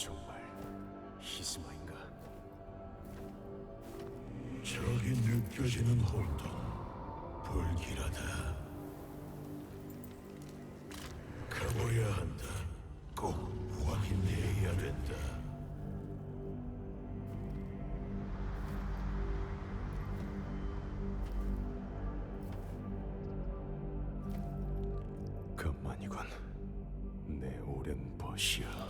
정말 히스마인가? 저기 느껴지는 혼돈 불길하다 가봐야 한다 꼭 확인해야 된다 그만이군. 내 오랜 벗이야.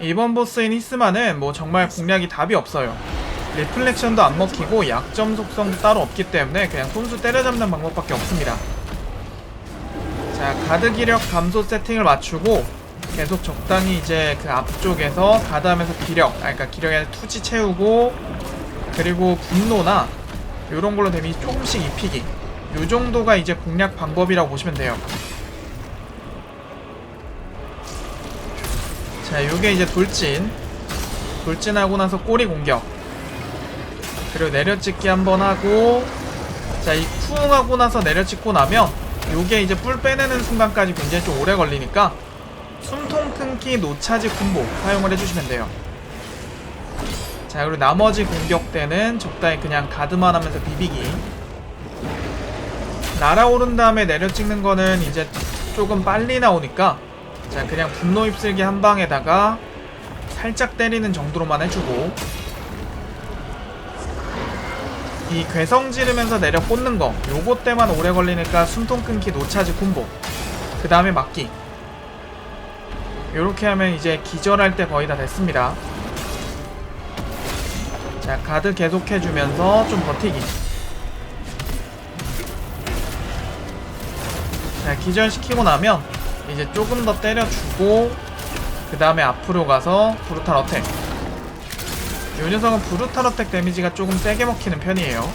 이번 보스인 히스마는 뭐 정말 공략이 답이 없어요. 리플렉션도 안 먹히고 약점 속성도 따로 없기 때문에 그냥 손수 때려잡는 방법밖에 없습니다. 자, 가드 기력 감소 세팅을 맞추고 계속 적당히 이제 그 앞쪽에서 가드하면서 기력, 아 그러니까 기력에 투지 채우고 그리고 분노나 이런 걸로 데미지 조금씩 입히기. 요 정도가 이제 공략 방법이라고 보시면 돼요. 자, 요게 이제 돌진. 돌진하고 나서 꼬리 공격. 그리고 내려찍기 한번 하고, 자, 이 쿵 하고 나서 내려찍고 나면, 요게 이제 뿔 빼내는 순간까지 굉장히 좀 오래 걸리니까, 숨통 끊기 노차지 콤보 사용을 해주시면 돼요. 자, 그리고 나머지 공격 때는 적당히 그냥 가드만 하면서 비비기. 날아오른 다음에 내려찍는 거는 이제 조금 빨리 나오니까, 자 그냥 분노 휩쓸기 한 방에다가 살짝 때리는 정도로만 해주고. 이 괴성 지르면서 내려 꽂는 거 요거 때만 오래 걸리니까 숨통 끊기 노차지 콤보. 그 다음에 막기. 요렇게 하면 이제 기절할 때 거의 다 됐습니다. 자 가드 계속 해주면서 좀 버티기. 자 기절시키고 나면 이제 조금 더 때려주고 그 다음에 앞으로 가서 브루탈 어택. 이 녀석은 브루탈 어택 데미지가 조금 세게 먹히는 편이에요.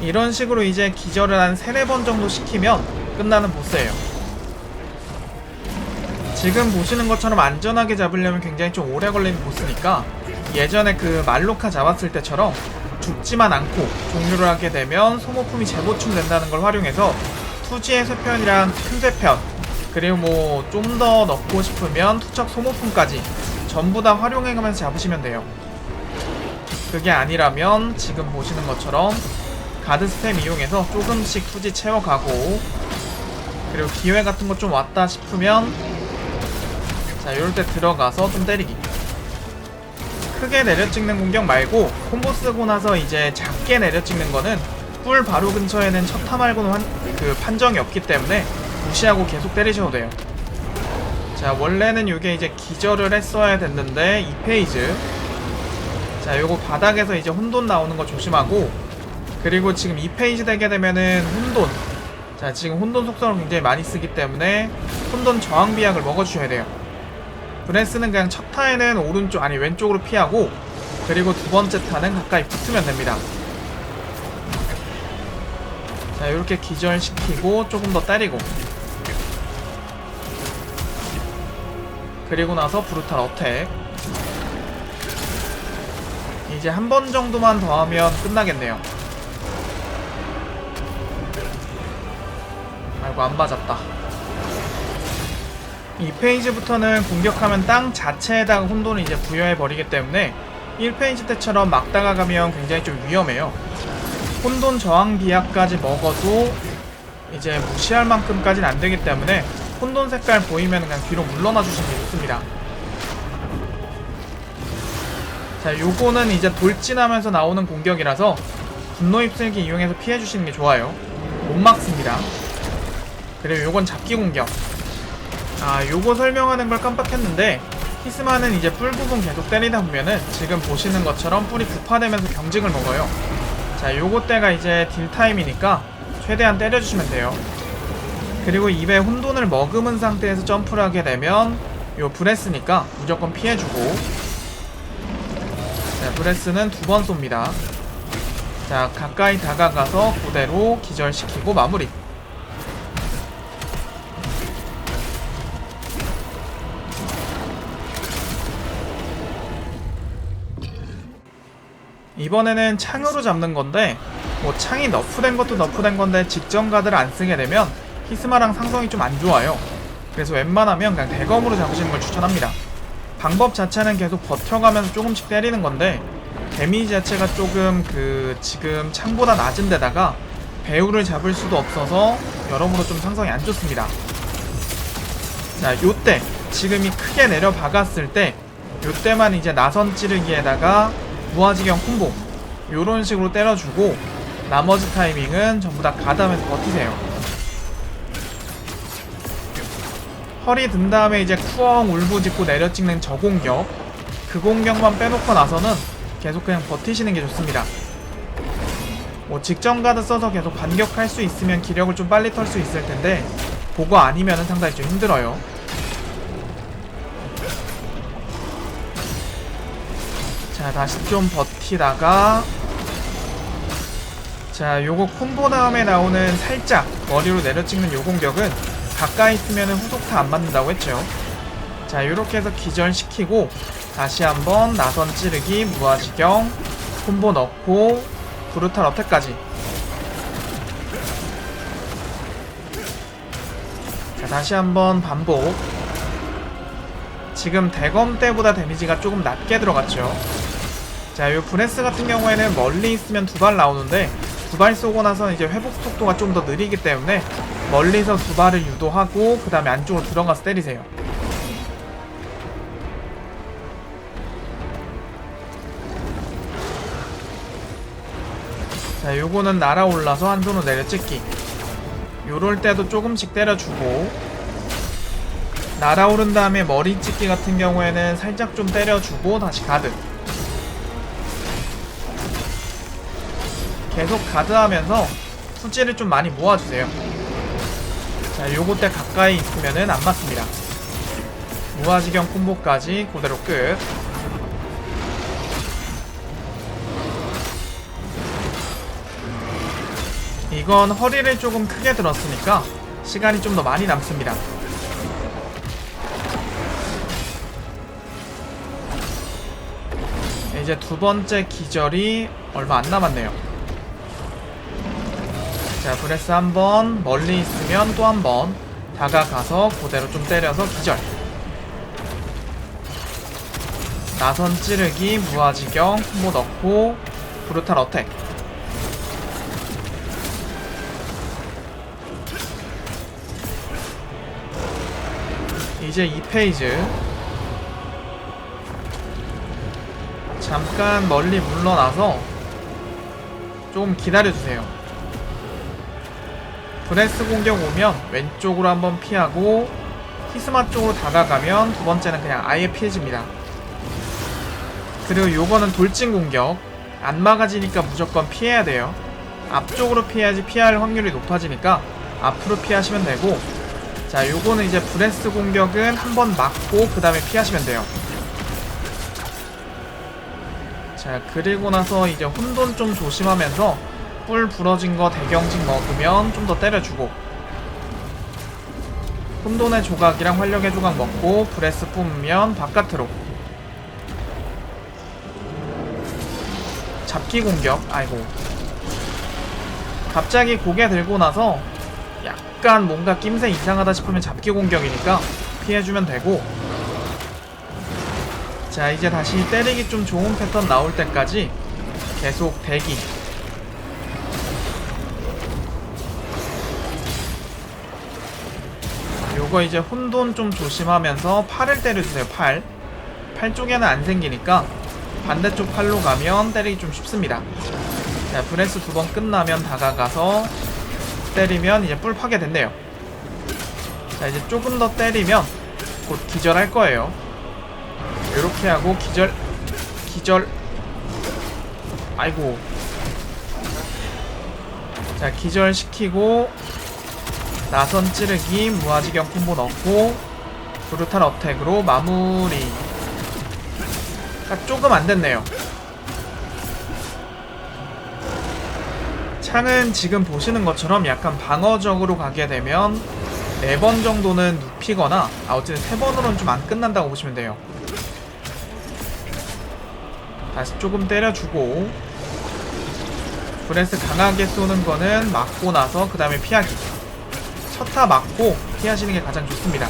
이런 식으로 이제 기절을 한 3, 4번 정도 시키면 끝나는 보스예요. 지금 보시는 것처럼 안전하게 잡으려면 굉장히 좀 오래 걸리는 보스니까 예전에 그 말로카 잡았을 때처럼 죽지만 않고 종료를 하게 되면 소모품이 재보충된다는 걸 활용해서 투지의 쇠편이랑 큰 쇠편 그리고 뭐 좀 더 넣고 싶으면 투척 소모품까지 전부 다 활용해가면서 잡으시면 돼요. 그게 아니라면 지금 보시는 것처럼 가드 스템 이용해서 조금씩 투지 채워가고 그리고 기회 같은 거 좀 왔다 싶으면 자 요럴 때 들어가서 좀 때리기 크게 내려찍는 공격 말고 콤보 쓰고 나서 이제 작게 내려찍는 거는 뿔 바로 근처에는 첫타 말고는 환, 그 판정이 없기 때문에 무시하고 계속 때리셔도 돼요. 자 원래는 이게 이제 기절을 했어야 됐는데 2페이지 자 요거 바닥에서 이제 혼돈 나오는 거 조심하고 그리고 지금 2페이지 되게 되면은 혼돈 자 지금 혼돈 속성을 굉장히 많이 쓰기 때문에 혼돈 저항 비약을 먹어주셔야 돼요. 브레스는 그냥 첫 타에는 오른쪽 아니 왼쪽으로 피하고 그리고 두 번째 타는 가까이 붙으면 됩니다. 자 이렇게 기절시키고 조금 더 때리고. 그리고 나서 브루탈 어택. 이제 한 번 정도만 더 하면 끝나겠네요. 아이고 안 맞았다 이 페이지부터는 공격하면 땅 자체에다가 혼돈을 이제 부여해 버리기 때문에 1페이지 때처럼 막 다가가면 굉장히 좀 위험해요 혼돈 저항 비약까지 먹어도 이제 무시할 만큼까지는 안 되기 때문에 혼돈 색깔 보이면 그냥 뒤로 물러나 주시는 게 좋습니다. 자, 요거는 이제 돌진하면서 나오는 공격이라서 분노 휩쓸기 이용해서 피해 주시는 게 좋아요. 못 막습니다. 그리고 요건 잡기 공격. 아, 요거 설명하는 걸 깜빡했는데 히스마는 이제 뿔 부분 계속 때리다 보면은 지금 보시는 것처럼 뿔이 부파되면서 경직을 먹어요. 자, 요거 때가 이제 딜 타임이니까 최대한 때려주시면 돼요. 그리고 입에 혼돈을 머금은 상태에서 점프를 하게 되면 요 브레스니까 무조건 피해주고 자, 브레스는 두 번 쏩니다. 자, 가까이 다가가서 그대로 기절시키고 마무리. 이번에는 창으로 잡는 건데 뭐 창이 너프된 것도 너프된 건데 직전 가드를 안 쓰게 되면 히스마랑 상성이 좀 안 좋아요. 그래서 웬만하면 그냥 대검으로 잡으시는 걸 추천합니다. 방법 자체는 계속 버텨가면서 조금씩 때리는 건데 데미지 자체가 조금 그 지금 창보다 낮은 데다가 배우를 잡을 수도 없어서 여러모로 좀 상성이 안 좋습니다. 자, 요때 지금이 크게 내려 박았을 때 요때만 이제 나선 찌르기에다가 무아지경 콤보 요런 식으로 때려주고 나머지 타이밍은 전부 다 가담해서 버티세요. 허리 든 다음에 이제 쿠엉 울부짖고 내려 찍는 저 공격 그 공격만 빼놓고 나서는 계속 그냥 버티시는 게 좋습니다. 뭐 직전 가드 써서 계속 반격할 수 있으면 기력을 좀 빨리 털 수 있을 텐데 그거 아니면은 상당히 좀 힘들어요. 자 다시 좀 버티다가. 자 요거 콤보 다음에 나오는 살짝 머리로 내려 찍는 요 공격은 가까이 있으면 후속타 안 맞는다고 했죠. 자 요렇게 해서 기절시키고 다시 한번 나선 찌르기 무아지경 콤보 넣고 브루탈 어택까지. 자 다시 한번 반복. 지금 대검 때보다 데미지가 조금 낮게 들어갔죠 자, 요 브레스 같은 경우에는 멀리 있으면 두 발 나오는데 두 발 쏘고 나서 이제 회복 속도가 좀 더 느리기 때문에 멀리서 두 발을 유도하고 그 다음에 안쪽으로 들어가서 때리세요. 자, 요거는 날아올라서 한 손으로 내려 찍기. 요럴 때도 조금씩 때려주고 날아오른 다음에 머리 찍기 같은 경우에는 살짝 좀 때려주고 다시 가드. 계속 가드하면서 수지를 좀 많이 모아주세요. 자, 요거 때 가까이 있으면은 안 맞습니다. 무아지경 콤보까지 그대로 끝. 이건 허리를 조금 크게 들었으니까 시간이 좀 더 많이 남습니다. 이제 두 번째 기절이 얼마 안 남았네요. 자, 브레스 한 번, 멀리 있으면 또 한 번, 다가가서 그대로 좀 때려서 기절. 나선 찌르기, 무아지경, 콤보 넣고, 브루탈 어택. 이제 2페이지. 잠깐 멀리 물러나서 좀 기다려주세요. 브레스 공격 오면 왼쪽으로 한번 피하고 히스마 쪽으로 다가가면 두 번째는 그냥 아예 피해집니다. 그리고 요거는 돌진 공격 안 막아지니까 무조건 피해야 돼요. 앞쪽으로 피해야지 피할 확률이 높아지니까 앞으로 피하시면 되고 자 요거는 이제 브레스 공격은 한번 맞고 그 다음에 피하시면 돼요. 자 그리고 나서 이제 혼돈 좀 조심하면서 뿔 부러진 거 대경직 먹으면 좀 더 때려주고. 혼돈의 조각이랑 활력의 조각 먹고 브레스 뿜으면 바깥으로. 잡기 공격. 아이고. 갑자기 고개 들고 나서 약간 뭔가 낌새 이상하다 싶으면 잡기 공격이니까 피해주면 되고. 자 이제 다시 때리기 좀 좋은 패턴 나올 때까지 계속 대기 요거 이제 혼돈 좀 조심하면서 팔을 때려주세요 팔. 팔 쪽에는 안 생기니까 반대쪽 팔로 가면 때리기 좀 쉽습니다. 자 브레스 두 번 끝나면 다가가서 때리면 이제 뿔 파괴됐네요. 자 이제 조금 더 때리면 곧 기절할 거예요. 이렇게 하고 기절 기절 아이고 자 기절시키고 나선 찌르기 무아지경 콤보 넣고 브루탈 어택으로 마무리. 딱 조금 안 됐네요. 창은 지금 보시는 것처럼 약간 방어적으로 가게 되면 4번 정도는 눕히거나 아 어쨌든 3번으로는 좀 안 끝난다고 보시면 돼요. 다시 조금 때려주고 브레스 강하게 쏘는 거는 맞고 나서 그 다음에 피하기 첫타 맞고 피하시는 게 가장 좋습니다.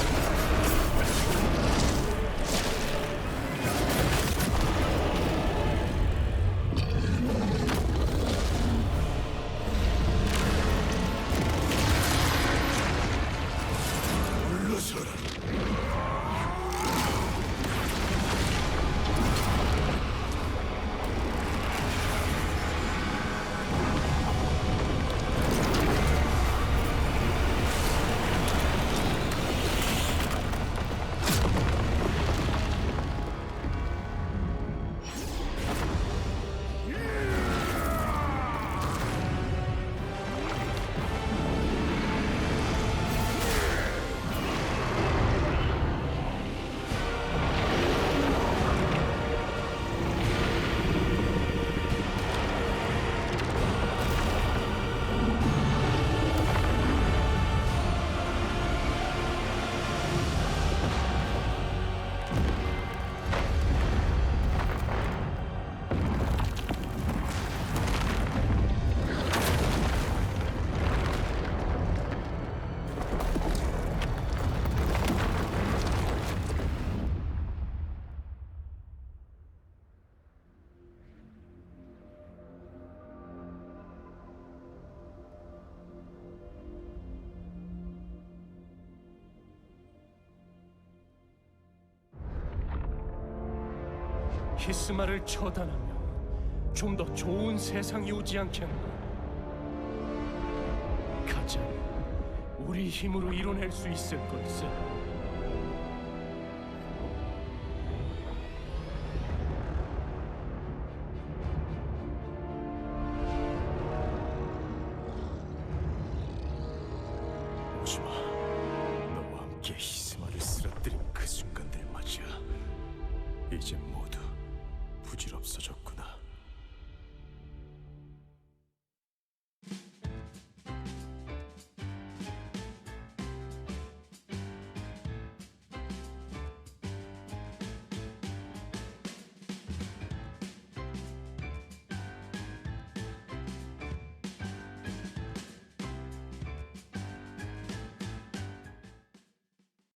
히스마를 처단하면 좀더 좋은 세상이 오지 않겠나? 가자, 우리 힘으로 이뤄낼 수 있을 걸세. 너와 함께 히스마를 쓰러뜨린 그 순간들 맞이야. 이제 모두 부질없어졌고